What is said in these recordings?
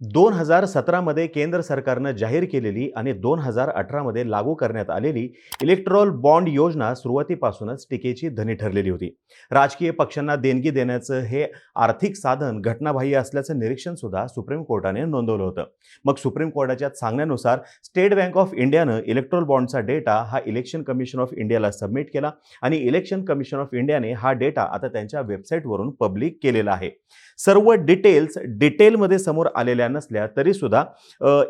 दोन हजार सतरामध्ये केंद्र सरकारनं जाहीर केलेली आणि दोन हजार अठरामध्ये लागू करण्यात आलेली इलेक्ट्रॉल बॉन्ड योजना सुरुवातीपासूनच टीकेची धनी ठरलेली होती. राजकीय पक्षांना देणगी देण्याचं हे आर्थिक साधन घटनाबाह्य असल्याचं निरीक्षण सुद्धा सुप्रीम कोर्टाने नोंदवलं होतं. मग सुप्रीम कोर्टाच्या सांगण्यानुसार स्टेट बँक ऑफ इंडियानं इलेक्ट्रॉल बॉन्डचा डेटा हा इलेक्शन कमिशन ऑफ इंडियाला सबमिट केला आणि इलेक्शन कमिशन ऑफ इंडियाने हा डेटा आता त्यांच्या वेबसाईटवरून पब्लिक केलेला आहे. सर्व डिटेल्स डिटेलमध्ये समोर आलेल्या नसल्या तरी सुद्धा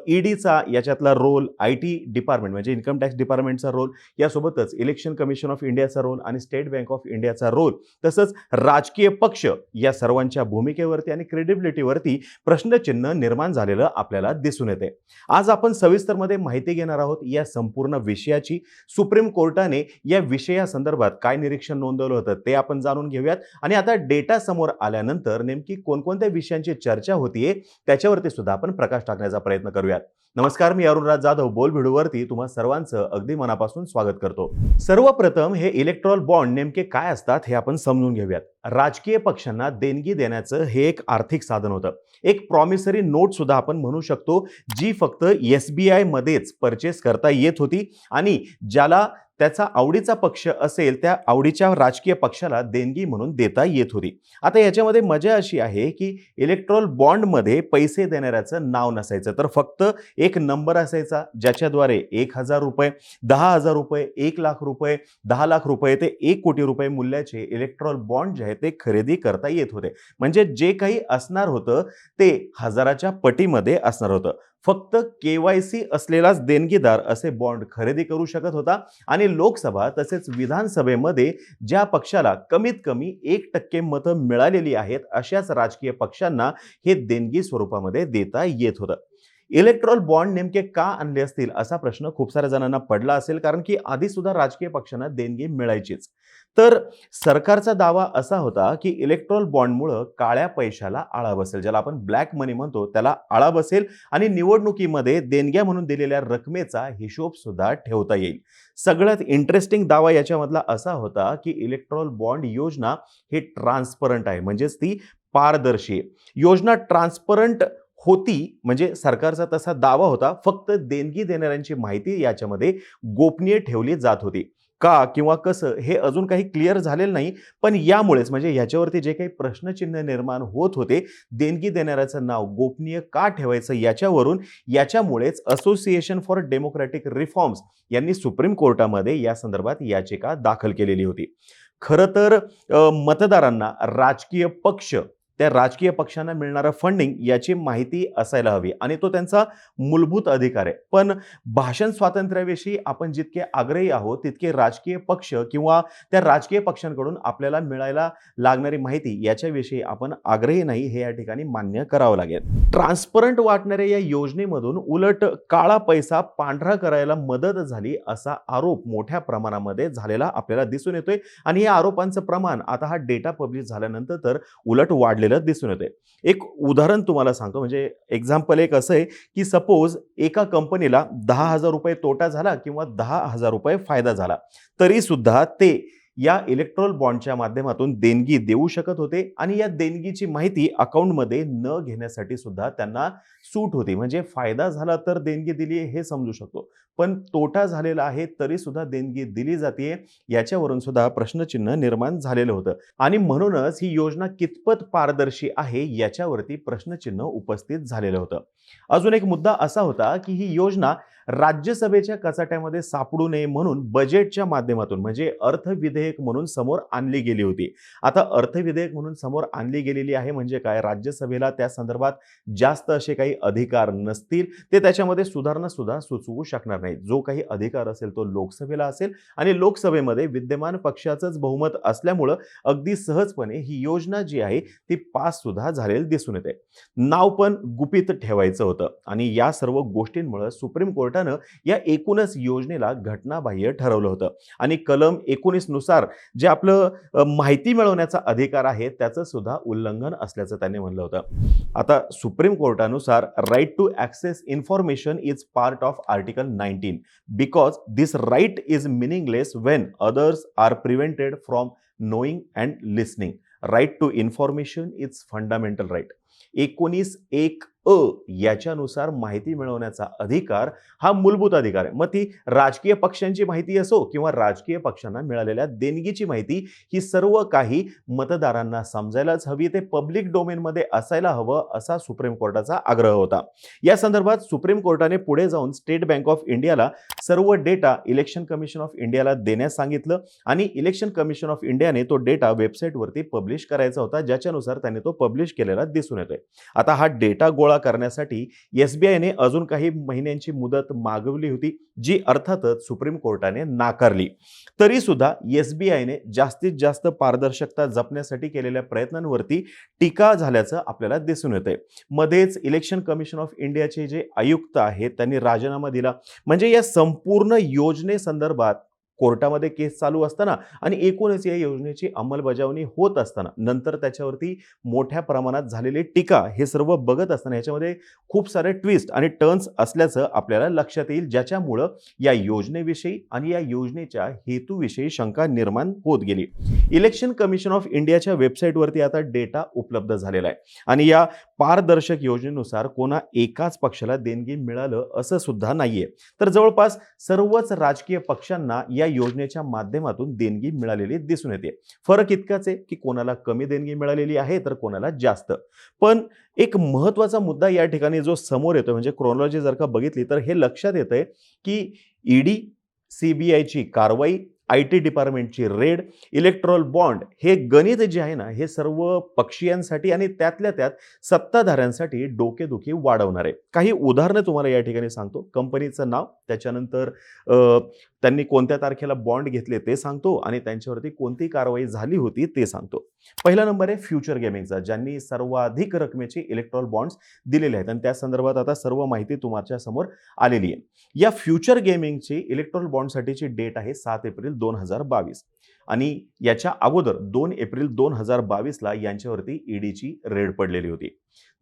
ईडीचा याच्यातला रोल आय टी डिपार्टमेंट म्हणजे इन्कम टॅक्स डिपार्टमेंटचा रोल यासोबतच इलेक्शन कमिशन ऑफ इंडियाचा रोल आणि स्टेट बँक ऑफ इंडियाचा रोल तसंच राजकीय पक्ष या सर्वांच्या भूमिकेवरती आणि क्रेडिबिलिटीवरती प्रश्नचिन्ह निर्माण झालेलं आपल्याला दिसून येते. आज आपण सविस्तरमध्ये माहिती घेणार आहोत या संपूर्ण विषयाची. सुप्रीम कोर्टाने या विषयासंदर्भात काय निरीक्षण नोंदवलं होतं ते आपण जाणून घेऊयात. आणि आता डेटा समोर आल्यानंतर नेमकी कोणकोणत्या विषयांची चर्चा होतीये त्याच्यावरती सुद्धा आपण प्रकाश टाकण्याचा प्रयत्न करूयात. नमस्कार मी अरुणराज जाधव. बोल व्हिडिओवरती तुम्हा सर्वांचं अगदी मनापासून स्वागत करतो. सर्वप्रथम हे इलेक्ट्रॉल बॉन्ड नेमके काय असतात हे आपण समजून घेऊयात. राजकीय पक्षांना देणगी देण्याचं हे एक आर्थिक साधन होतं. एक प्रॉमिसरी नोट सुद्धा आपण म्हणू शकतो जी फक्त एस बी आयमध्येच परचेस करता येत होती आणि ज्याला त्याचा आवडीचा पक्ष असेल त्या आवडीच्या राजकीय पक्षाला देणगी म्हणून देता येत होती. आता याच्यामध्ये मजा अशी आहे की इलेक्ट्रॉल बॉन्डमध्ये पैसे देणाऱ्याचं नाव नसायचं तर फक्त एक नंबर असायचा ज्याच्याद्वारे एक हजार रुपये दहा हजार रुपये एक लाख रुपये दहा लाख रुपये ते एक कोटी रुपये मूल्याचे इलेक्ट्रॉल बॉन्ड जे आहेत ते खरेदी करता येत होते. म्हणजे जे काही असणार होतं ते हजाराच्या पटीमध्ये असणार होतं. फक्त के वाय सी असलेलाच देणगीदार असे बॉन्ड खरेदी करू शकत होता आणि लोकसभा तसेच विधानसभेमध्ये ज्या पक्षाला कमीत कमी एक टक्के मतं मिळालेली आहेत अशाच राजकीय पक्षांना हे देणगी स्वरूपामध्ये देता येत होतं. इलेक्ट्रॉल बॉन्ड नेमके का आणले असतील असा प्रश्न खूप साऱ्या जणांना पडला असेल कारण की आधी सुद्धा राजकीय पक्षांना देणगी मिळायचीच. तर सरकारचा दावा असा होता की इलेक्ट्रॉल बॉन्डमुळं काळ्या पैशाला आळा बसेल. ज्याला आपण ब्लॅक मनी म्हणतो त्याला आळा बसेल आणि निवडणुकीमध्ये देणग्या म्हणून दिलेल्या रकमेचा हिशोब सुद्धा ठेवता येईल. सगळ्यात इंटरेस्टिंग दावा याच्यामधला असा होता की इलेक्ट्रॉल बॉन्ड योजना ही ट्रान्सपरंट आहे. म्हणजेच ती पारदर्शी योजना ट्रान्सपरंट होती म्हणजे सरकारचा तसा दावा होता. फक्त देणगी देणाऱ्यांची माहिती याच्यामध्ये गोपनीय ठेवली जात होती. का किंवा कसं हे अजून काही क्लिअर झालेलं नाही. पण यामुळेच म्हणजे याच्यावरती जे काही प्रश्नचिन्ह निर्माण होत होते देणगी देणाऱ्याचं नाव गोपनीय का ठेवायचं याच्यावरून याच्यामुळेच असोसिएशन फॉर डेमोक्रॅटिक रिफॉर्म्स यांनी सुप्रीम कोर्टामध्ये या संदर्भात याचिका दाखल केलेली होती. खरं तर मतदारांना राजकीय पक्ष त्या राजकीय पक्षांना मिळणारं फंडिंग याची माहिती असायला हवी आणि तो त्यांचा मूलभूत अधिकार आहे. पण भाषण स्वातंत्र्याविषयी आपण जितके आग्रही आहोत तितके राजकीय पक्ष किंवा त्या राजकीय पक्षांकडून आपल्याला मिळायला लागणारी माहिती याच्याविषयी आपण आग्रही नाही हे या ठिकाणी मान्य करावं लागेल. ट्रान्सपरंट वाटणाऱ्या या योजनेमधून उलट काळा पैसा पांढरा करायला मदत झाली असा आरोप मोठ्या प्रमाणामध्ये झालेला आपल्याला दिसून येतोय. आणि या आरोपांचं प्रमाण आता हा डेटा पब्लिश झाल्यानंतर तर उलट वाढले वाढलेलं दिसून येते एक उदाहरण तुम्हाला सांगतो. म्हणजे एक्झाम्पल एक असं आहे की सपोज एका कंपनीला दहा हजार रुपये तोटा झाला किंवा दहा हजार रुपये फायदा झाला. तरी सुद्धा ते या इलेक्ट्रॉल बॉन्डच्या माध्यमातून देणगी देऊ शकत होते आणि या देणगीची माहिती अकाउंटमध्ये न घेण्यासाठी सुद्धा त्यांना सूट होती. म्हणजे फायदा झाला तर देणगी दिली हे समजू शकतो. पण तोटा झालेला आहे तरी सुद्धा देणगी दिली जाते याच्यावरून सुद्धा प्रश्नचिन्ह निर्माण झालेलं होतं. आणि म्हणूनच ही योजना कितपत पारदर्शी आहे याच्यावरती प्रश्नचिन्ह उपस्थित झालेलं होतं. अजून एक मुद्दा असा होता की ही योजना राज्यसभेच्या कचाट्यामध्ये सापडू नये म्हणून बजेटच्या माध्यमातून म्हणजे अर्थविधेयक म्हणून समोर आणली गेली होती. आता अर्थविधेयक म्हणून समोर आणली गेलेली आहे म्हणजे काय? राज्यसभेला त्या संदर्भात जास्त असे काही अधिकार नसतील ते त्याच्यामध्ये सुधारणा सुद्धा सुचवू शकणार नाही जो काही अधिकार असेल तो लोकसभेला असेल आणि लोकसभेमध्ये विद्यमान पक्षाचंच बहुमत असल्यामुळं अगदी सहजपणे ही योजना जी आहे ती पास सुद्धा झालेली दिसून येते. नाव पण गुपित ठेवायचं होतं आणि या सर्व गोष्टींमुळे सुप्रीम कोर्ट गटानं या एकूणच योजनेला घटनाबाह्य ठरवलं होतं. आणि कलम एकोणीसनुसार जे आपलं माहिती मिळवण्याचा अधिकार आहे त्याचं सुद्धा उल्लंघन असल्याचं त्यांनी म्हणलं होतं. आता supreme कोर्टानुसार right to access information is part of article nineteen because this right is meaningless when others are prevented from knowing and listening right to information is fundamental right एकोणीस एक अ याच्यानुसार माहिती मिळवण्याचा अधिकार हा मूलभूत अधिकार आहे. मग ती राजकीय पक्षांची माहिती असो किंवा राजकीय पक्षांना मिळालेल्या देणगीची माहिती ही सर्व काही मतदारांना समजायलाच हवी ते पब्लिक डोमेनमध्ये असायला हवं असा सुप्रीम कोर्टाचा आग्रह होता. या संदर्भात सुप्रीम कोर्टाने पुढे जाऊन स्टेट बँक ऑफ इंडियाला सर्व डेटा इलेक्शन कमिशन ऑफ इंडियाला देण्यास सांगितलं आणि इलेक्शन कमिशन ऑफ इंडियाने तो डेटा वेबसाईटवरती पब्लिश करायचा होता ज्याच्यानुसार त्याने तो पब्लिश केलेला दिसून येतोय. आता हा डेटा गोळा करण्यासाठी एस बी आयने अजून काही महिन्यांची मुदत मागवली होती जी अर्थातच सुप्रीम कोर्टाने नाकारली. तरी सुद्धा एस बी आयने जास्तीत जास्त पारदर्शकता जपण्यासाठी केलेल्या प्रयत्नांवरती टीका झाल्याचं आपल्याला दिसून येतंय. मध्येच इलेक्शन कमिशन ऑफ इंडियाचे जे आयुक्त आहेत त्यांनी राजीनामा दिला. म्हणजे या संपूर्ण योजनेसंदर्भात कोर्टामध्ये केस चालू असताना आणि एकूणच या योजनेची अंमलबजावणी होत असताना नंतर त्याच्यावरती मोठ्या प्रमाणात झालेली टीका हे सर्व बघत असताना याच्यामध्ये खूप सारे ट्विस्ट आणि टर्न्स असल्याचं आपल्याला लक्षात येईल ज्याच्यामुळं या योजनेविषयी आणि या योजनेच्या हेतूविषयी शंका निर्माण होत गेली. इलेक्शन कमिशन ऑफ इंडियाच्या वेबसाईटवरती आता डेटा उपलब्ध झालेला आहे आणि या पारदर्शक योजनेनुसार कोणा एकाच पक्षाला देणगी मिळालं असं सुद्धा नाहीये. तर जवळपास सर्वच राजकीय पक्षांना या योजनेच्या माध्यमातून देणगी मिळालेली दिसून येते. फरक इतकाच आहे की कोणाला कमी देणगी मिळालेली आहे तर कोणाला जास्त. पण एक महत्त्वाचा मुद्दा या ठिकाणी जो समोर येतो म्हणजे क्रोनॉलॉजी जर का बघितली तर हे लक्षात येतं आहे की ईडी सीबीआयची कारवाई आय टी डिपार्टमेंटची रेड इलेक्ट्रॉल बॉन्ड हे गणित जे आहे ना हे सर्व पक्षीयांसाठी आणि त्यातल्या त्यात सत्ताधाऱ्यांसाठी डोकेदुखी वाढवणार आहे. काही उदाहरणं तुम्हाला या ठिकाणी सांगतो. कंपनीचं नाव त्याच्यानंतर त्यांनी कोणत्या तारखेला बॉन्ड घेतले ते सांगतो आणि त्यांच्यावरती कोणती कारवाई झाली होती ते सांगतो. पहिला नंबर आहे फ्युचर गेमिंगचा ज्यांनी सर्वाधिक रकमेचे इलेक्ट्रॉल बॉन्ड्स दिलेले आहेत आणि त्या संदर्भात आता सर्व माहिती तुमच्यासमोर आलेली आहे. या फ्युचर गेमिंगची इलेक्ट्रॉल बॉन्डसाठीची डेट आहे सात एप्रिल दोन हजार बावीस. आणि याच्या अगोदर दोन एप्रिल दोन हजार बावीसला यांच्यावरती ईडीची रेड पडलेली होती.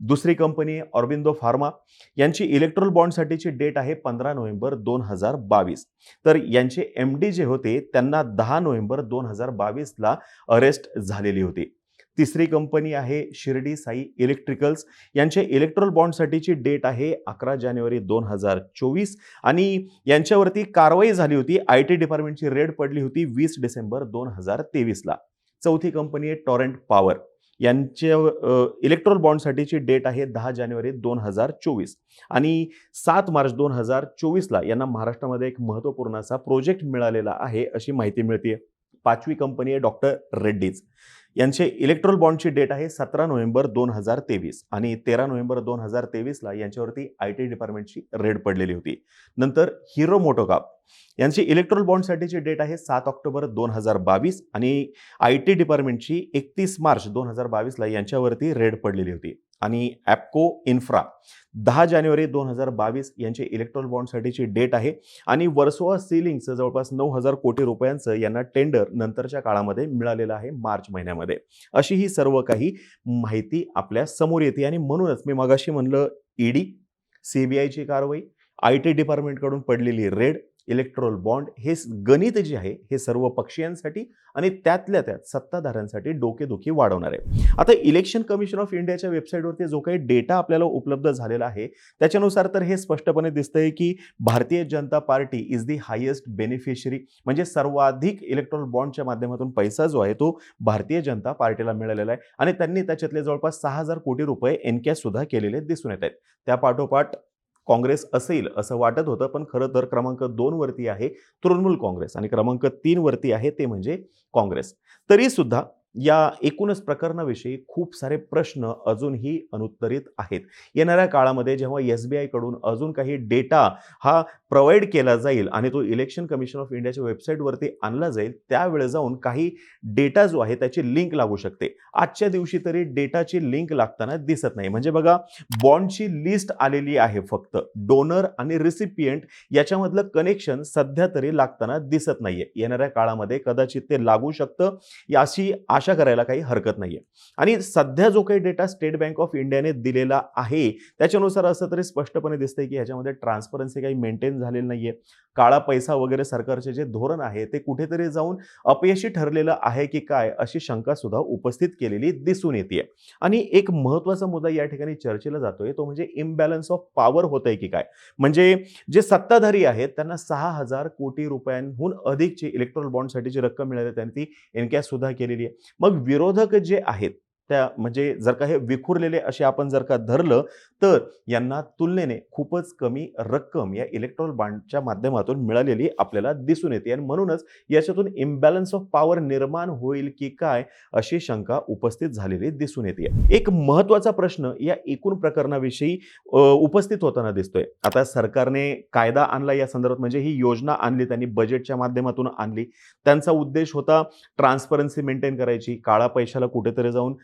दुसरी कंपनी ऑरबिंदो ऑर्बिंदो फार्मा यांची इलेक्ट्रॉल बॉन्डसाठीची डेट आहे पंधरा नोव्हेंबर दोन हजार बावीस. तर यांचे एम डी जे होते त्यांना दहा नोव्हेंबर दोन हजार बावीसला अरेस्ट झालेली होती. तिसरी कंपनी आहे शिर्डी साई इलेक्ट्रिकल्स. यांचे इलेक्ट्रॉल बॉन्डसाठीची डेट आहे अकरा जानेवारी दोन हजार चोवीस. आणि यांच्यावरती कारवाई झाली होती. आय टी डिपार्टमेंटची रेड पडली होती वीस डिसेंबर दोन हजार तेवीसला. चौथी कंपनी आहे टॉरेंट पॉवर. यांच्या इलेक्ट्रॉल बॉन्डसाठीची डेट आहे दहा जानेवारी दोन हजार चोवीस. आणि सात मार्च दोन हजार चोवीसला यांना महाराष्ट्रामध्ये एक महत्त्वपूर्ण असा प्रोजेक्ट मिळालेला आहे अशी माहिती मिळते पाचवी कंपनी आहे डॉक्टर रेड्डीज. यांचे इलेक्ट्रोल बॉन्डची डेट आहे सतरा नोव्हेंबर दोन हजार तेवीस आणि तेरा नोव्हेंबर दोन हजार तेवीसला यांच्यावरती आय टी डिपार्टमेंटची रेड पडलेली होती. नंतर हिरो मोटोकाप यांची इलेक्ट्रोल बॉन्डसाठीची डेट आहे सात ऑक्टोबर दोन हजार बावीस आणि आय टी डिपार्टमेंटची एकतीस मार्च दोन हजार बावीसला यांच्यावरती रेड पडलेली होती. आणि ॲपको इन्फ्रा दहा जानेवारी दोन हजार बावीस यांचे इलेक्ट्रॉल बॉन्डसाठीची डेट आहे. आणि वर्सोवा सिलिंगचं जवळपास नऊ हजार कोटी रुपयांचं यांना टेंडर नंतरच्या काळामध्ये मिळालेलं आहे मार्च महिन्यामध्ये. अशी ही सर्व काही माहिती आपल्यासमोर येते आणि म्हणूनच मी मगाशी म्हणलं ईडी सीबीआयची कारवाई आय टी डिपार्टमेंटकडून पडलेली रेड इलेक्ट्रोल बॉन्ड हे गणित जे आहे हे सर्व पक्षीयांसाठी आणि त्यातल्या त्यात सत्ताधाऱ्यांसाठी डोकेदुखी वाढवणार आहे. आता इलेक्शन कमिशन ऑफ इंडियाच्या वेबसाईटवरती जो काही डेटा आपल्याला उपलब्ध झालेला आहे त्याच्यानुसार तर हे स्पष्टपणे दिसतंय की Bharatiya Janata Party is the highest beneficiary म्हणजे सर्वाधिक इलेक्ट्रॉल बॉन्डच्या माध्यमातून पैसा जो आहे तो भारतीय जनता पार्टीला मिळालेला आहे. आणि त्यांनी त्याच्यातले जवळपास सहा हजार कोटी रुपये एनकॅश सुद्धा केलेले दिसून येत आहेत. त्या पाठोपाठ काँग्रेस असेल असं वाटत होतं पण खरं तर क्रमांक दोनवरती आहे तृणमूल काँग्रेस आणि क्रमांक तीनवरती आहे ते म्हणजे काँग्रेस. तरीसुद्धा या एकूणच प्रकरणाविषयी खूप सारे प्रश्न अजूनही अनुत्तरित आहेत. येणाऱ्या काळामध्ये जेव्हा एस बी आयकडून अजून काही डेटा हा प्रोव्हाइड केला जाईल आणि तो इलेक्शन कमिशन ऑफ इंडियाच्या वेबसाईटवरती आणला जाईल त्यावेळे जाऊन काही डेटा जो आहे त्याची लिंक लागू शकते. आजच्या दिवशी तरी डेटाची लिंक लागताना दिसत नाही. म्हणजे बघा बॉन्डची लिस्ट आलेली आहे फक्त. डोनर आणि रिसिपियंट याच्यामधलं कनेक्शन सध्या तरी लागताना दिसत नाहीये. येणाऱ्या काळामध्ये कदाचित ते लागू शकतं. या अशी आशा आशा करायला काही हरकत नाही आहे आणि सध्या जो काही डेटा स्टेट बँक ऑफ इंडियाने दिलेला आहे त्याच्यानुसार असं तरी स्पष्टपणे दिसतंय की ह्याच्यामध्ये ट्रान्सपरन्सी काही मेंटेन झालेली आहे काळा पैसा वगैरे सरकारचे जे धोरण आहे ते कुठेतरी जाऊन अपयशी ठरलेलं आहे की काय अशी शंका सुद्धा उपस्थित केलेली दिसून येते आणि एक महत्त्वाचा मुद्दा या ठिकाणी चर्चेला जातोय तो म्हणजे इम्बॅलन्स ऑफ पॉवर होत आहे की काय? म्हणजे जे सत्ताधारी आहेत त्यांना सहा हजार कोटी रुपयांहून अधिकची इलेक्ट्रॉल बॉन्डसाठीची रक्कम मिळाली त्यांनी ती एनकॅश सुद्धा केलेली आहे. मग विरोधक जे आहेत त्या म्हणजे जर का हे विखुरलेले असे आपण जर का धरलं तर यांना तुलनेने खूपच कमी रक्कम या इलेक्ट्रॉल बॉन्डच्या माध्यमातून मिळालेली आपल्याला दिसून येते. आणि म्हणूनच याच्यातून इम्बॅलन्स ऑफ पॉवर निर्माण होईल की काय अशी शंका उपस्थित झालेली दिसून येते. एक महत्त्वाचा प्रश्न या एकूण प्रकरणाविषयी उपस्थित होताना दिसतोय. आता सरकारने कायदा आणला या संदर्भात म्हणजे ही योजना आणली त्यांनी बजेटच्या माध्यमातून आणली. त्यांचा उद्देश होता ट्रान्सपरन्सी मेंटेन करायची काळा पैशाला कुठेतरी जाऊन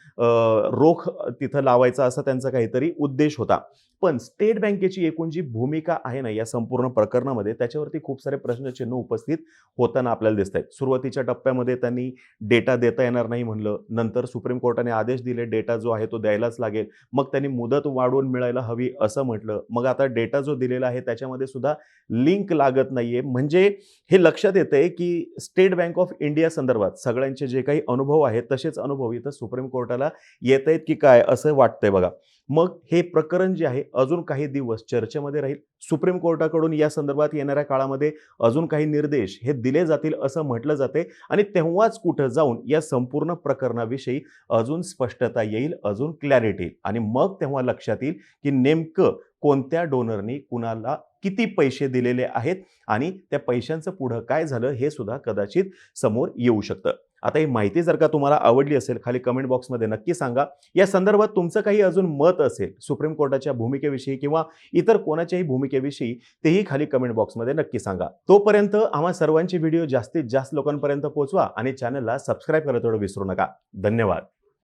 रोख तिथं लावायचा असा त्यांचा काहीतरी उद्देश होता. पण स्टेट बँकेची एकूण जी भूमिका आहे ना या संपूर्ण प्रकरणामध्ये त्याच्यावरती खूप सारे प्रश्नचिन्ह उपस्थित होताना आपल्याला दिसत आहेत. सुरुवातीच्या टप्प्यामध्ये त्यांनी डेटा देता येणार नाही म्हणलं. नंतर सुप्रीम कोर्टाने आदेश दिले डेटा जो आहे तो द्यायलाच लागेल. मग त्यांनी मुदत वाढवून मिळायला हवी असं म्हटलं. मग आता डेटा जो दिलेला आहे त्याच्यामध्ये सुद्धा लिंक लागत नाहीये. म्हणजे हे लक्षात येतंय की स्टेट बँक ऑफ इंडिया संदर्भात सगळ्यांचे जे काही अनुभव आहेत तसेच अनुभव इथं सुप्रीम कोर्टाला येत आहेत की काय असं वाटतंय बघा. मग हे प्रकरण जे आहे अजून काही दिवस चर्चेमध्ये राहील. सुप्रीम कोर्टाकडून या संदर्भात येणाऱ्या काळामध्ये अजून काही निर्देश हे दिले जातील असं म्हटलं जाते आणि तेव्हाच कुठं जाऊन या संपूर्ण प्रकरणाविषयी अजून स्पष्टता येईल अजून क्लॅरिटी येईल. आणि मग तेव्हा लक्षात येईल की नेमकं कोणत्या डोनरनी कुणाला किती पैसे दिलेले आहेत आणि त्या पैशांचं पुढं काय झालं हे सुद्धा कदाचित समोर येऊ शकतं. आता ही माहिती जर का तुम्हाला आवडली असेल खाली कमेंट बॉक्समध्ये नक्की सांगा. या संदर्भात तुमचं काही अजून मत असेल सुप्रीम कोर्टाच्या भूमिकेविषयी किंवा इतर कोणाच्याही भूमिकेविषयी तेही खाली कमेंट बॉक्समध्ये नक्की सांगा. तोपर्यंत आम्हा सर्वांचे व्हिडिओ जास्तीत जास्त लोकांपर्यंत पोहोचवा आणि चॅनलला सबस्क्राईब करायला थोडं विसरू नका. धन्यवाद.